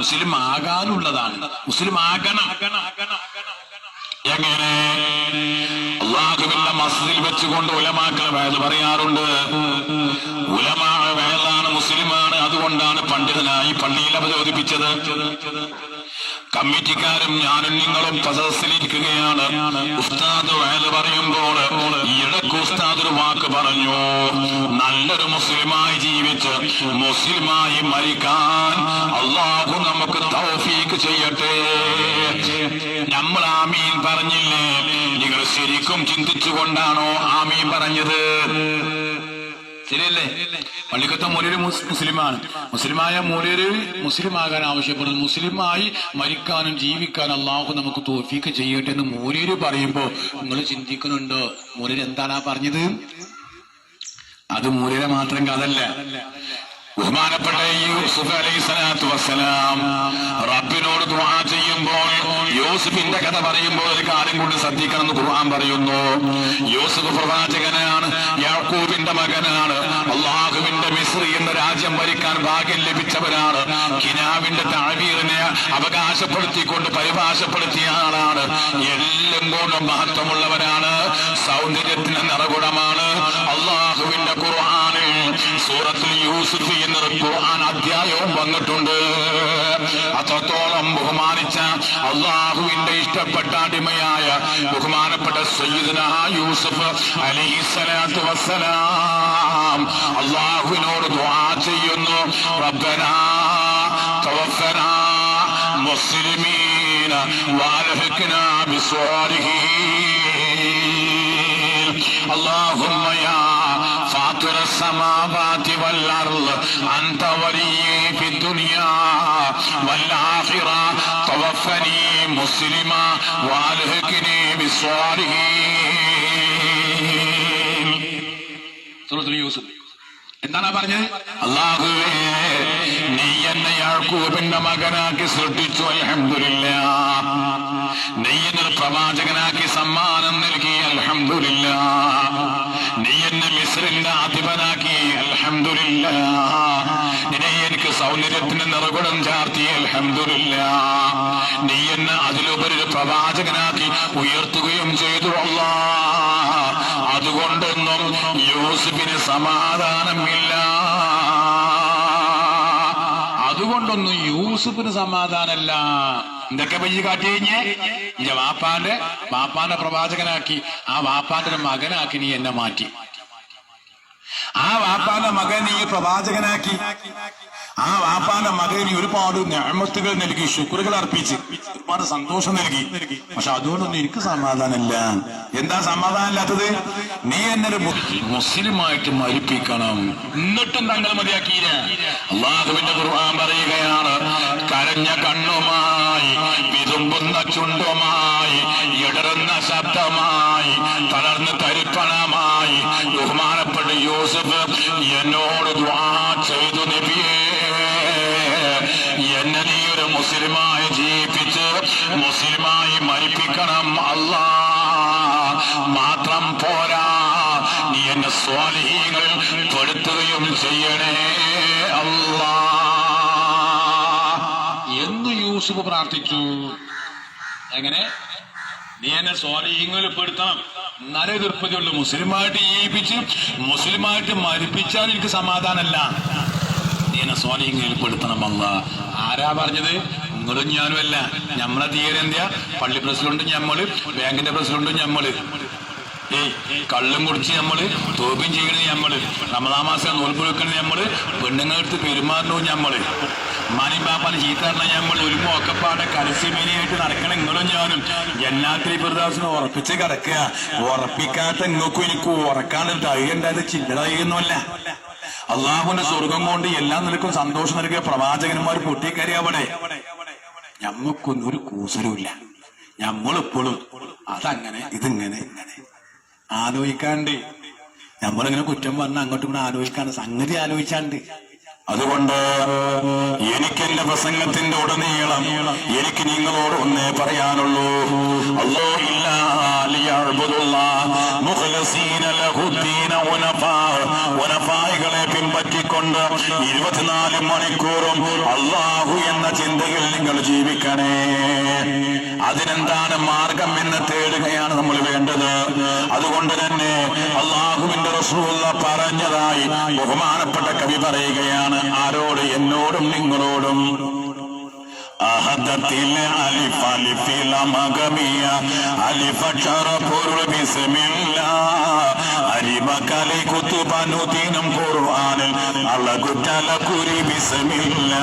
മുസ്ലിം ആകാനുള്ളതാണ് മുസ്ലിം ആകണം എങ്ങനെ? അള്ളാഹുവിന്റെ മസ്ജിദിൽ വെച്ചുകൊണ്ട് ഉലമാക്കൾ വേദ പറയാറുണ്ട്. ഉലമാ വേദാണ് മുസ്ലിമാണ് അതുകൊണ്ടാണ് പണ്ഡിതനായി പള്ളിയിൽ അവതരിപ്പിച്ചത്. കമ്മിറ്റിക്കാരും ഞാനും നിങ്ങളും സദസ്സിലിരിക്കുകയാണ് ഉസ്താദ് വേദ പറയുമ്പോൾ ഇടയ്ക്ക് ഉസ്താദ് ഒരു വാക്ക് പറഞ്ഞു. നല്ലൊരു മുസ്ലിമായി ജീവിച്ച് മുസ്ലിമായി മരിക്കാൻ അള്ളാഹു നമുക്ക് തൗഫീക്ക് ചെയ്യട്ടെ. നമ്മൾ ആമീൻ പറഞ്ഞില്ലേ? നിങ്ങൾ ശരിക്കും ചിന്തിച്ചുകൊണ്ടാണോ ആമീൻ പറഞ്ഞത്? ശരിയല്ലേ? പള്ളിക്കത്തെ മൂലര് മുസ്ലിമാണ്. മുസ്ലിമായ മൂലര് മുസ്ലിം ആകാൻ ആവശ്യപ്പെടുന്നു. മുസ്ലിമായി മരിക്കാനും ജീവിക്കാനും അള്ളാഹു നമുക്ക് തോഫീക്ക് ചെയ്യട്ടെ എന്ന് മൂലര് പറയുമ്പോ നിങ്ങൾ ചിന്തിക്കുന്നുണ്ടോ? മൂലര് എന്താണ് പറഞ്ഞത്? അത് മൂലര മാത്രം കഥല്ല. ബഹുമാനപ്പെട്ട യൂസുഫ് അലൈഹി സ്വലാത്തു വസ്സലാം റബ്ബിനോട് ദുആ യൂസുഫിന്റെ കഥ പറയുമ്പോൾ ഒരു കാര്യം കൊണ്ട് ശ്രദ്ധിക്കണം എന്ന് ഖുർആൻ പറയുന്നു. യൂസുഫ് പ്രവാചകനാണ് യാക്കൂബിന്റെ മകനാണ് അള്ളാഹുവിന്റെ മിസ്രി എന്ന രാജ്യം ഭരിക്കാൻ ഭാഗ്യം ലഭിച്ചവരാണ് കിനാവിന്റെ താഴ്വീറിനെ അവകാശപ്പെടുത്തിക്കൊണ്ട് പരിഭാഷപ്പെടുത്തിയ ആളാണ്. എല്ലാം കൊണ്ടും മഹത്വമുള്ളവരാണ് സൗന്ദര്യത്തിന് നിറകുടമാണ്. അള്ളാഹുവിന്റെ ഖുർആനിൽ സൂറത്തിൽ യൂസുഫ് എന്നൊരു ഖുർആൻ അധ്യായവും വന്നിട്ടുണ്ട്. അത്രത്തോളം ബഹുമാനിച്ച അള്ളാഹുവിന്റെ ഇഷ്ടപ്പെട്ട അടിമയായ ബഹുമാനപ്പെട്ട സയ്യിദന യൂസുഫ് അലൈഹിസ്സലാത്തു വസ്സലാം അള്ളാഹുവിനോട് ദുആ ചെയ്യുന്നു റബ്ബനാ തവഫനാ മുസ്ലിമീന വാലഹിക്കനാ ബിസ്വാലിഹീൻ اللهم يا فاطر السماوات والأرض أنت ولي في الدنيا والآخرة توفني مسلما وألهكني بالصالحين سورة يوسف എന്താണ് പറഞ്ഞത് അള്ളാഹുവേ നീ എന്നെ യാക്കൂബിന്റെ മകനാക്കി സൃഷ്ടിച്ചു അൽഹംദുലില്ല നീ എന്നെ പ്രവാചകനാക്കി സമ്മാനം നൽകി അൽഹംദുലില്ല നീ എന്നെ അധിപനാക്കി അൽഹംദുലില്ല നിന്നെ എനിക്ക് സൗന്ദര്യത്തിന് നിറകുടം ചാർത്തി. അൽഹംദുലില്ല നീ എന്നെ അതിലുപരി പ്രവാചകനാക്കി ഉയർത്തുകയും ചെയ്തു. അള്ളാ അതുകൊണ്ടൊന്നും യൂസുഫിന് സമാധാനമില്ല. അതുകൊണ്ടൊന്നും യൂസുഫിന് സമാധാനമല്ല. എന്തൊക്കെ പയ്യ കാട്ടി കഴിഞ്ഞേ എന്റെ വാപ്പാന്റെ വാപ്പാന്റെ പ്രവാചകനാക്കി. ആ വാപ്പാന്റെ മകനാക്കി നീ എന്നെ മാറ്റി. ആ വാപ്പാന്റെ മകൻ നീ പ്രവാചകനാക്കി. ആ വാപ്പാന്റെ മകന് ഒരുപാട് ഞാമത്തുകൾ നൽകി ശുക്രുകൾ അർപ്പിച്ച് ഒരുപാട് സന്തോഷം നൽകി. പക്ഷെ അതുകൊണ്ടൊന്നും എനിക്ക് സമാധാനമില്ല. എന്താ സമാധാനമില്ലാത്തത്? നീ എന്നെ മുസ്ലിമായിട്ട് മരിപ്പിക്കണം. എന്നിട്ടും തങ്ങൾ മതിയാക്കിയില്ല. അള്ളാഹുവിന്റെ ഖുർആൻ പറയുകയാണ് കരഞ്ഞ കണ്ണുമായി വിതുമ്പുന്ന ചുണ്ടുമായി ഇടറുന്ന ശബ്ദമായി തളർന്ന് തരിപ്പണമായി. ബഹുമാനപ്പെട്ട യൂസഫ് എന്നോട് ചെയ്തു നബിയേ. എന്നെ നീ ഒരു മുസ്ലിമായി ജീവിപ്പിച്ച് മുസ്ലിമായി മരിപ്പിക്കണം അല്ലാ. മാത്രം പോരാ നീ എന്നെ സ്വാലിഹീങ്ങളിൽ പെടുത്തുകയും ചെയ്യണേ അല്ലാ. യൂസുഫ് പ്രാർത്ഥിച്ചു. എങ്ങനെ? നീ എന്നെ സ്വാലിഹ്യങ്ങളിൽ പെടുത്തണം. എന്നാലേ തൃപ്തിയുള്ളൂ മുസ്ലിമായിട്ട് ജീവിപ്പിച്ച് മുസ്ലിമായിട്ട് മരിപ്പിച്ചാൽ എനിക്ക് സമാധാനമല്ല. നീ എന്നെ സ്വാലിഹ്യങ്ങളിൽ പെടുത്തണം അല്ല. ആരാ പറഞ്ഞത്? നിങ്ങളും ഞാനും അല്ല. നമ്മളെ എന്താ പള്ളി പ്രസിഡന്റ് ഞമ്മൾ ബാങ്കിന്റെ പ്രസിഡന്റ് ഞമ്മൾ. ഏയ് കള്ളും കുടിച്ച് നമ്മൾ തോപ്പിയും ചെയ്യണത് ഞമ്മൾ. റമദാ മാസം നോൽപ്പ് വെക്കണത് ഞമ്മൾ പെണ്ണുങ്ങളടുത്ത് പെരുമാറണവും ഞമ്മൾ. മാനിയും പാപ്പാന് നമ്മൾ ഒരുമ്പോ മോക്കപ്പാടെ കരസ്യമേനിയായിട്ട് നടക്കണം നിങ്ങളും ഞാനും. ജന്നാത്രി പ്രദാസിനെ ഉറപ്പിച്ച് കിടക്കുക. ഉറപ്പിക്കാത്ത നിങ്ങൾക്കും എനിക്ക് ഉറക്കാനൊരു ധൈര്യം ഉണ്ടായത് ചില്ലറ അള്ളാഹുവിന്റെ സ്വർഗം കൊണ്ട് എല്ലാം നിലക്കും സന്തോഷം നൽകിയ പ്രവാചകന്മാർ പൊട്ടിക്കരി അവിടെ. ഞമ്മക്കൊന്നും ഒരു കൂസലുമില്ല. ഞമ്മളിപ്പോഴും അതങ്ങനെ ഇതിങ്ങനെ ഇങ്ങനെ. ആലോചിക്കാണ്ട്. നമ്മളിങ്ങനെ കുറ്റം പറഞ്ഞ അങ്ങോട്ടും കൂടെ ആലോചിക്കാണ്ട്. സംഗതി ആലോചിച്ചാണ്ട്. അതുകൊണ്ട് എനിക്ക് എന്റെ പ്രസംഗത്തിന്റെ ഉടനീളം എനിക്ക് നിങ്ങളോട് ഒന്നേ പറയാനുള്ളൂ. അല്ലോ ഇല്ല പിൻപറ്റിക്കൊണ്ട് ഇരുപത്തിനാല് മണിക്കൂറും അള്ളാഹു എന്ന ചിന്തയിൽ നിങ്ങൾ ജീവിക്കണേ. അതിനെന്താണ് മാർഗം എന്ന് തേടുകയാണ് നമ്മൾ വേണ്ടത്. അതുകൊണ്ട് തന്നെ അള്ളാഹുവിന്റെ റസൂള്ള പറഞ്ഞതായി ബഹുമാനപ്പെട്ട കവി പറയുകയാണ് ആരോട് എന്നോടും നിങ്ങളോടും. അഹദത്തിൽ അലിഫ് ഖുർആനിൽ. അളകുറ്റല കുരി ബിസ്മില്ല.